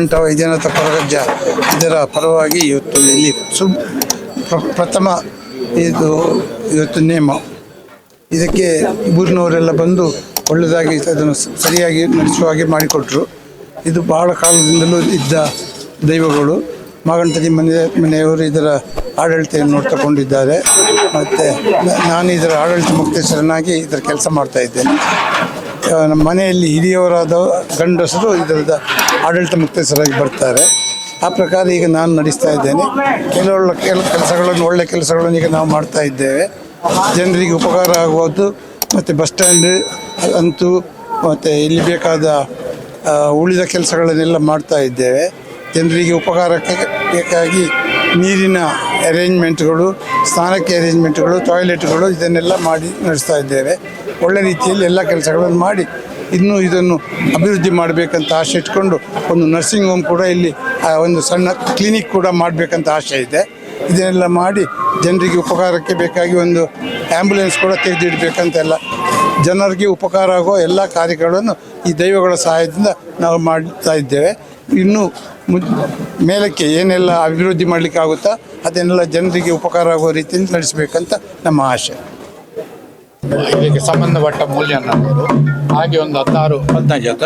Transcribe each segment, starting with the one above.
ಉಂಟ ವೈದ್ಯನಾಥ ಪರಗಜ್ಜ ಇದರ ಪರವಾಗಿ ಇವತ್ತು ಇಲ್ಲಿ ಸು ಪ್ರ- ಪ್ರಥಮ ಇದು ಇವತ್ತು ನೇಮ. ಇದಕ್ಕೆ ಊರಿನವರೆಲ್ಲ ಬಂದು ಒಳ್ಳೆಯದಾಗಿ ಅದನ್ನು ಸರಿಯಾಗಿ ನಡೆಸುವ ಹಾಗೆ ಮಾಡಿಕೊಟ್ರು. ಇದು ಬಹಳ ಕಾಲದಿಂದಲೂ ಇದ್ದ ದೈವಗಳು. ಮಾಗಂಟದಿ ಮನೆ ಮನೆಯವರು ಇದರ ಆಡಳಿತ ನೋಡ್ತಕೊಂಡಿದ್ದಾರೆ ಮತ್ತು ನಾನು ಇದರ ಆಡಳಿತ ಮುಕ್ತೇಶ್ವರನಾಗಿ ಇದರ ಕೆಲಸ ಮಾಡ್ತಾ ಇದ್ದೇನೆ. ಆ, ನಮ್ಮ ಮನೆಯಲ್ಲಿ ಹಿರಿಯವರಾದ ಗಂಡಸರು ಇದರದ ಆಡಳಿತ ಮುಕ್ತೇಶ್ವರಾಗಿ ಬರ್ತಾರೆ. ಆ ಪ್ರಕಾರ ಈಗ ನಾನು ನಡೆಸ್ತಾ ಇದ್ದೇನೆ. ಕೆಲವೊಳ್ಳೆ ಕೆಲ ಕೆಲಸಗಳನ್ನು, ಒಳ್ಳೆ ಕೆಲಸಗಳನ್ನು ಈಗ ನಾವು ಮಾಡ್ತಾ ಇದ್ದೇವೆ. ಜನರಿಗೆ ಉಪಕಾರ ಆಗುವುದು ಮತ್ತು ಬಸ್ ಸ್ಟ್ಯಾಂಡ್ ಅಂತೂ ಮತ್ತು ಇಲ್ಲಿ ಬೇಕಾದ ಉಳಿದ ಕೆಲಸಗಳನ್ನೆಲ್ಲ ಮಾಡ್ತಾ ಇದ್ದೇವೆ. ಜನರಿಗೆ ಉಪಕಾರಕ್ಕೆ ಬೇಕಾಗಿ ನೀರಿನ ಅರೇಂಜ್ಮೆಂಟ್ಗಳು ಸ್ನಾನಕ್ಕೆ ಅರೇಂಜ್ಮೆಂಟ್ಗಳು ಟಾಯ್ಲೆಟ್ಗಳು ಇದನ್ನೆಲ್ಲ ಮಾಡಿ ನಡೆಸ್ತಾ ಇದ್ದೇವೆ. ಒಳ್ಳೆ ರೀತಿಯಲ್ಲಿ ಎಲ್ಲ ಕೆಲಸಗಳನ್ನು ಮಾಡಿ ಇನ್ನೂ ಇದನ್ನು ಅಭಿವೃದ್ಧಿ ಮಾಡಬೇಕಂತ ಆಸೆ ಇಟ್ಕೊಂಡು ಒಂದು ನರ್ಸಿಂಗ್ ಹೋಮ್ ಕೂಡ ಇಲ್ಲಿ ಒಂದು ಸಣ್ಣ ಕ್ಲಿನಿಕ್ ಕೂಡ ಮಾಡಬೇಕಂತ ಆಸೆ ಇದೆ. ಇದನ್ನೆಲ್ಲ ಮಾಡಿ ಜನರಿಗೆ ಉಪಕಾರಕ್ಕೆ ಬೇಕಾಗಿ ಒಂದು ಆ್ಯಂಬುಲೆನ್ಸ್ ಕೂಡ ತೆಗೆದಿಡಬೇಕಂತೆಲ್ಲ ಜನರಿಗೆ ಉಪಕಾರ ಆಗೋ ಎಲ್ಲ ಕಾರ್ಯಗಳನ್ನು ಈ ದೈವಗಳ ಸಹಾಯದಿಂದ ನಾವು ಮಾಡ್ತಾ ಇದ್ದೇವೆ. ಇನ್ನೂ ಮು ಮೇಲಕ್ಕೆ ಏನೆಲ್ಲ ಅಭಿವೃದ್ಧಿ ಮಾಡಲಿಕ್ಕಾಗುತ್ತಾ ಅದನ್ನೆಲ್ಲ ಜನರಿಗೆ ಉಪಕಾರ ಆಗೋ ರೀತಿಯಲ್ಲಿ ನಡೆಸಬೇಕಂತ ನಮ್ಮ ಆಶೆ. ಇದಕ್ಕೆ ಸಂಬಂಧಪಟ್ಟ ಮೌಲ್ಯ ಅನ್ನೋದು ಹಾಗೆ ಒಂದು ಹದಿನಾರು ಹದಿನೈದು ಆತ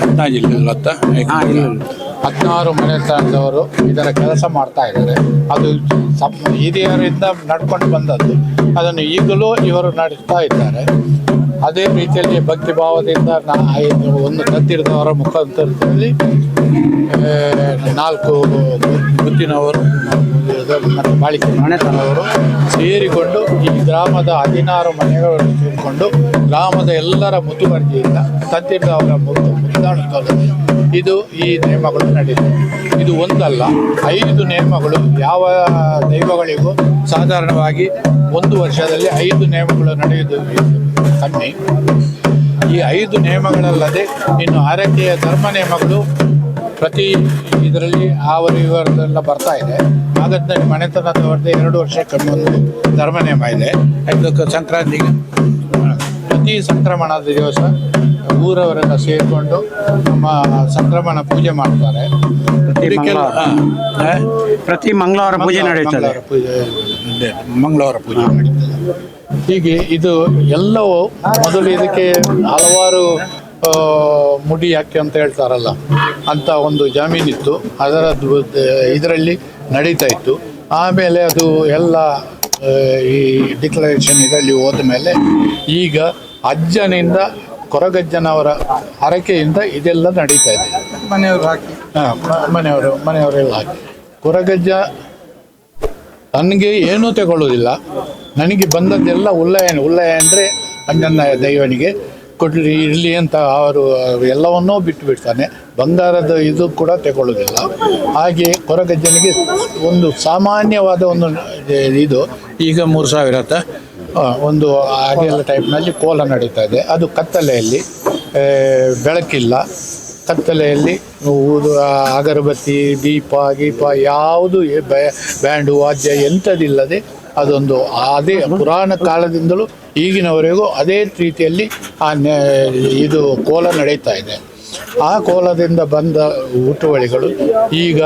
ಹದಿನೈದು ಇಲ್ಲ ಹತ್ತ ಹದಿನಾರು ಮನೆತನದವರು ಇದರ ಕೆಲಸ ಮಾಡ್ತಾ ಇದ್ದಾರೆ. ಅದು ಸಮ್ ಹಿರಿಯರಿಂದ ನಡ್ಕೊಂಡು ಬಂದದ್ದು. ಅದನ್ನು ಈಗಲೂ ಇವರು ನಡೆಸ್ತಾ ಇದ್ದಾರೆ. ಅದೇ ರೀತಿಯಲ್ಲಿ ಭಕ್ತಿ ಭಾವದಿಂದ ನಾ ಒಂದು ಕತ್ತಿರದವರ ಮುಖಾಂತರದಲ್ಲಿ ನಾಲ್ಕು ಗುತ್ತಿನವರು ಮತ್ತು ಬಾಳಿಕೆ ಮನೆತನವರು ಸೇರಿಕೊಂಡು ಈ ಗ್ರಾಮದ ಹದಿನಾರು ಮನೆಗಳನ್ನು ಸೇರಿಕೊಂಡು ಗ್ರಾಮದ ಎಲ್ಲರ ಮುತುವರ್ಜಿಯಿಂದ ಅವರ ಮುದ್ದು ಮುಂದಾಣುತ್ತದೆ ಇದು ಈ ನಿಯಮಗಳು ನಡೆದಿದೆ. ಇದು ಒಂದಲ್ಲ, ಐದು ನಿಯಮಗಳು ಯಾವ ದೈವಗಳಿಗೂ ಸಾಧಾರಣವಾಗಿ ಒಂದು ವರ್ಷದಲ್ಲಿ ಐದು ನಿಯಮಗಳು ನಡೆಯುವುದು ಕಮ್ಮಿ ಈ ಐದು ನಿಯಮಗಳಲ್ಲದೆ ಇನ್ನು ಆರೈಕೆಯ ಧರ್ಮ ನಿಯಮಗಳು ಪ್ರತಿ ಇದರಲ್ಲಿ ಆವರಿವರದೆಲ್ಲ ಬರ್ತಾ ಇದೆ. ಹಾಗಾದ್ರೆ ಮನೆತನದವ್ರದ್ದು ಎರಡು ವರ್ಷಕ್ಕೊಮ್ಮೆ ಒಂದು ಧರ್ಮ ನಿಯಮ ಇದೆ ಅದಕ್ಕೆ ಸಂಕ್ರಾಂತಿಗೆ ಪ್ರತಿ ಸಂಕ್ರಮಣದ ದಿವಸ ಊರವರೆಲ್ಲ ಸೇರಿಕೊಂಡು ನಮ್ಮ ಸಂಕ್ರಮಣ ಪೂಜೆ ಮಾಡ್ತಾರೆ? ಪ್ರತಿ ಮಂಗಳವಾರ ಪೂಜೆ ನಡೆಯುತ್ತದೆ. ಮಂಗಳವಾರ ಪೂಜೆ ಇದೆ, ಮಂಗಳವಾರ ಪೂಜೆ ನಡೀತದೆ ಹೀಗೆ ಇದು ಎಲ್ಲವೂ ಮೊದಲು ಇದಕ್ಕೆ ಹಲವಾರು ಮುಡಿ ಹಾಕಿ ಅಂತ ಹೇಳ್ತಾರಲ್ಲ ಅಂತ ಒಂದು ಜಮೀನಿತ್ತು. ಅದರ ಇದರಲ್ಲಿ ನಡೀತಾ ಇತ್ತು. ಆಮೇಲೆ ಅದು ಎಲ್ಲ ಈ ಡಿಕ್ಲರೇಷನ್ ಇದರಲ್ಲಿ ಹೋದ ಮೇಲೆ ಈಗ ಅಜ್ಜನಿಂದ ಕೊರಗಜ್ಜನವರ ಹರಕೆಯಿಂದ ಇದೆಲ್ಲ ನಡೀತಾ ಇದೆ. ಮನೆಯವರು ಹಾಕಿ. ಹಾಂ ಮನೆಯವರು ಮನೆಯವರೆಲ್ಲ ಹಾಕಿ. ಕೊರಗಜ್ಜ ನನಗೆ ಏನೂ ತಗೊಳ್ಳೋದಿಲ್ಲ ನನಗೆ ಬಂದದ್ದೆಲ್ಲ ಉಲ್ಲಯ ಉಲ್ಲಯ ಅಂದರೆ ಅಂಜನ ದೈವನಿಗೆ. ಕೊಡ್ಲಿ, ಇರಲಿ ಅಂತ ಅವರು, ಎಲ್ಲವನ್ನೂ ಬಿಟ್ಟು ಬಿಡ್ತಾನೆ ಬಂಗಾರದ ಇದು ಕೂಡ ತಗೊಳ್ಳೋದಿಲ್ಲ. ಹಾಗೆ ಕೊರಗಜ್ಜನಿಗೆ ಒಂದು ಸಾಮಾನ್ಯವಾದ ಒಂದು ಇದು, ಈಗ ಮೂರು ಸಾವಿರ ಅಂತ ಒಂದು ಹಾಗೆಲ್ಲ ಟೈಪ್ನಲ್ಲಿ ಕೋಲ ನಡೀತಾ ಇದೆ. ಅದು ಕತ್ತಲೆಯಲ್ಲಿ ಬೆಳಕಿಲ್ಲ. ಕತ್ತಲೆಯಲ್ಲಿ ಊದು ಅಗರಬತ್ತಿ, ದೀಪ, ಗೀಪ, ಯಾವುದು ಬ್ಯಾಂಡು, ವಾದ್ಯ ಎಂಥದಿಲ್ಲದೆ ಅದೊಂದು ಅದೇ ಪುರಾಣ ಕಾಲದಿಂದಲೂ ಈಗಿನವರೆಗೂ ಅದೇ ರೀತಿಯಲ್ಲಿ ಆ ಇದು ಕೋಲ ನಡೀತಾ ಇದೆ. ಆ ಕೋಲದಿಂದ ಬಂದ ಹುಟ್ಟುವಳಿಗಳು ಈಗ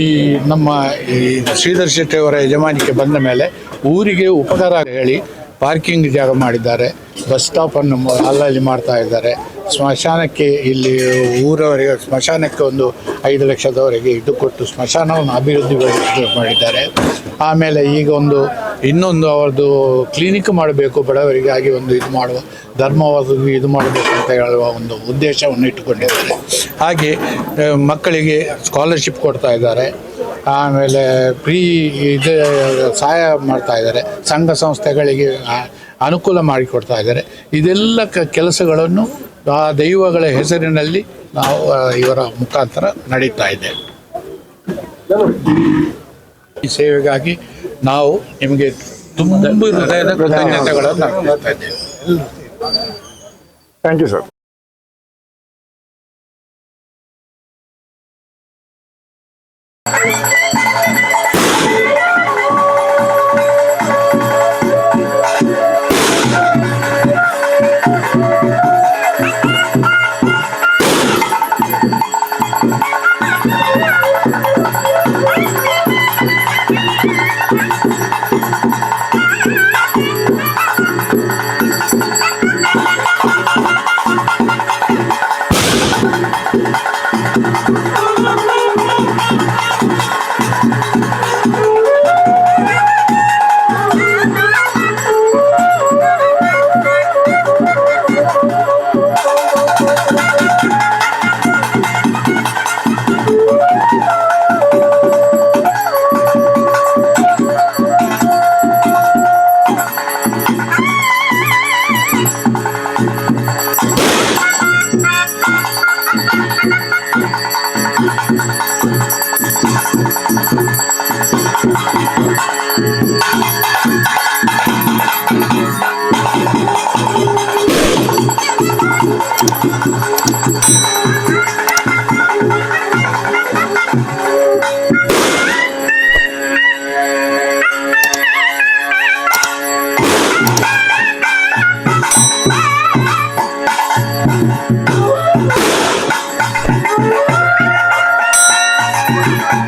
ಈ ನಮ್ಮ ಈ ಶ್ರೀಧರ್ ಶೆಟ್ಟಿ ಅವರ ಯಜಮಾನಿಕೆ ಬಂದ ಮೇಲೆ ಊರಿಗೆ ಉಪಕಾರ ಹೇಳಿ ಪಾರ್ಕಿಂಗ್ ಜಾಗ ಮಾಡಿದ್ದಾರೆ. ಬಸ್ ಸ್ಟಾಪನ್ನು ಅಲ್ಲಲ್ಲಿ ಮಾಡ್ತಾ ಇದ್ದಾರೆ. ಸ್ಮಶಾನಕ್ಕೆ ಇಲ್ಲಿ ಊರವರೆಗೆ, ಸ್ಮಶಾನಕ್ಕೆ ಒಂದು ಐದು ಲಕ್ಷದವರೆಗೆ ಇದು ಕೊಟ್ಟು ಸ್ಮಶಾನವನ್ನು ಅಭಿವೃದ್ಧಿ ಮಾಡಿದ್ದಾರೆ. ಆಮೇಲೆ ಈಗ ಒಂದು ಇನ್ನೊಂದು ಅವರದ್ದು ಕ್ಲಿನಿಕ್ ಮಾಡಬೇಕು, ಬಡವರಿಗಾಗಿ ಒಂದು ಇದು ಮಾಡುವ ಧರ್ಮವಾದ ಇದು ಮಾಡಬೇಕು ಅಂತ ಹೇಳುವ ಒಂದು ಉದ್ದೇಶವನ್ನು ಇಟ್ಟುಕೊಂಡಿದ್ದಾರೆ. ಹಾಗೆ ಮಕ್ಕಳಿಗೆ ಸ್ಕಾಲರ್ಶಿಪ್ ಕೊಡ್ತಾ ಇದ್ದಾರೆ. ಆಮೇಲೆ ಫ್ರೀ ಇದು, ಸಹಾಯ ಮಾಡ್ತಾ ಇದ್ದಾರೆ. ಸಂಘ ಸಂಸ್ಥೆಗಳಿಗೆ ಅನುಕೂಲ ಮಾಡಿಕೊಡ್ತಾ ಇದ್ದಾರೆ. ಇದೆಲ್ಲ ಕ, ಕೆಲಸಗಳನ್ನು, ಆ, ದೈವಗಳ ಹೆಸರಿನಲ್ಲಿ ನಾವು ಇವರ ಮುಖಾಂತರ ನಡೀತಾ ಇದೆ. ಈ ಸೇವೆಗಾಗಿ ನಾವು ನಿಮಗೆ ತುಂಬ ಹೃದಯದ ಕೃತಜ್ಞತೆಗಳನ್ನು ಹೇಳ್ತಾ ಇದ್ದೇವೆ. Thank you sir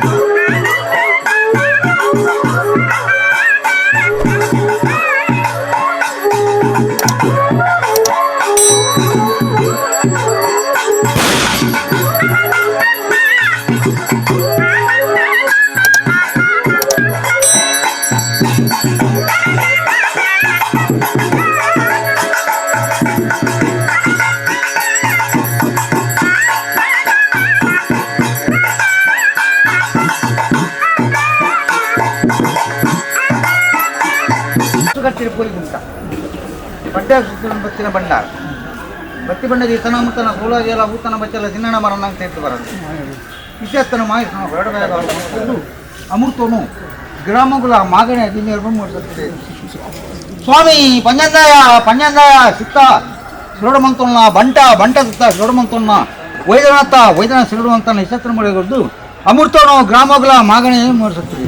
Pelo, pelo, pelo. ಬತ್ತಿನ ಬಂಡ ಬತ್ತಿ ಬಂಡದ ಇತನ ಮುತ್ತನ ಸೋಲಾಗೆಲ್ಲ ಊತನ ಬಚ್ಚಲ ದಿನ್ನಣ ಮರಣ ಅಂತ ಬರೋದು. ಇತ್ಯತ್ತನ ಮಾಹಿತಿ ಬೇಡಬೇಡ ಅಮೃತನು ಗ್ರಾಮಗಳ ಮಾಗಣೆ ಹದಿನೇರು ಮಾಡಿಸುತ್ತೆ ಸ್ವಾಮಿ, ಪಂಜಂದಾಯ ಪಂಜಂದಾಯ ಸಿತ್ತ ಶಿರೋಡಮಂತನ ಬಂಟ ಬಂಟ ಸುತ್ತ ಶಿರೋಡಮಂತನ ವೈದ್ಯನಾಥ ವೈದ್ಯನಾಥ ಶಿರೋಡಮಂತನ ಇಷ್ಟತ್ರ ಮಾಡಿಕೊಂಡು ಅಮೃತನು ಗ್ರಾಮಗಳ ಮಾಗಣೆ ಮೂಡಿಸುತ್ತದೆ